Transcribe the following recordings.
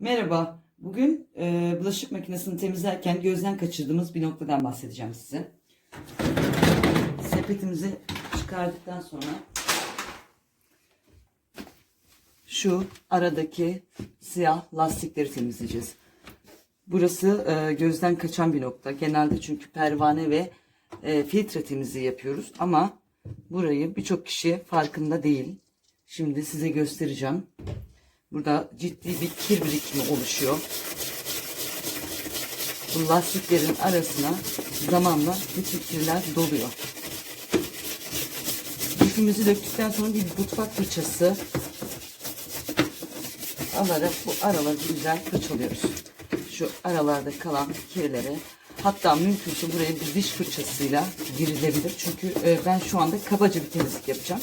Merhaba. Bugün e, bulaşık makinesini temizlerken gözden kaçırdığımız bir noktadan bahsedeceğim size. Sepetimizi çıkardıktan sonra şu aradaki siyah lastikleri temizleyeceğiz. Burası e, gözden kaçan bir nokta. Genelde çünkü pervane ve e, filtre temizliği yapıyoruz ama burayı birçok kişi farkında değil. Şimdi size göstereceğim. Burada ciddi bir kir birikimi oluşuyor. Bu lastiklerin arasına zamanla bütün kirler doluyor. Yükümüzü döktükten sonra bir mutfak fırçası alarak bu araları güzel fırçalıyoruz. Şu aralarda kalan kirleri hatta mümkünse buraya bir diş fırçasıyla girilebilir. Çünkü e, ben şu anda kabaca bir temizlik yapacağım.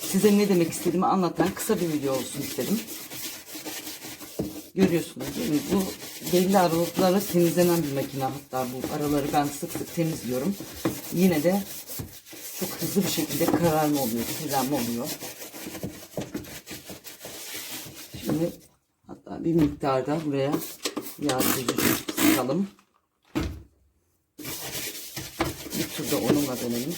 Size ne demek istediğimi anlatan kısa bir video olsun istedim. Görüyorsunuz değil mi? Bu belli aralıklarla temizlenen bir makine. Hatta bu araları ben sık sık temizliyorum. Yine de çok hızlı bir şekilde kararma oluyor, kirlenme oluyor. Şimdi hatta bir miktar da buraya yağ sıkalım. Bir turda onunla dönelim.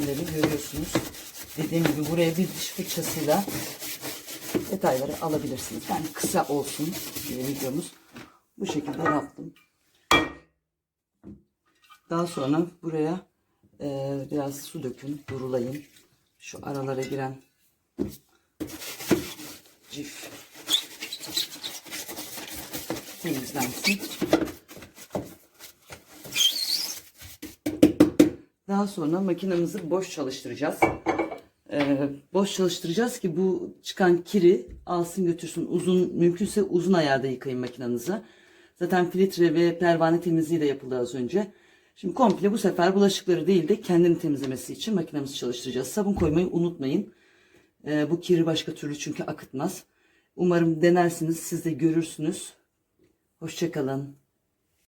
Kimleri görüyorsunuz. Dediğim gibi buraya bir diş fırçasıyla detayları alabilirsiniz. Yani kısa olsun diye videomuz. Bu şekilde yaptım. Daha sonra buraya e, biraz su dökün, durulayın. Şu aralara giren cif temizlensin. Daha sonra makinemizi boş çalıştıracağız. Ee, boş çalıştıracağız ki bu çıkan kiri alsın götürsün. Uzun mümkünse uzun ayarda yıkayın makinenizi. Zaten filtre ve pervane temizliği de yapıldı az önce. Şimdi komple bu sefer bulaşıkları değil de kendini temizlemesi için makinemizi çalıştıracağız. Sabun koymayı unutmayın. Ee, bu kiri başka türlü çünkü akıtmaz. Umarım denersiniz siz de görürsünüz. Hoşçakalın.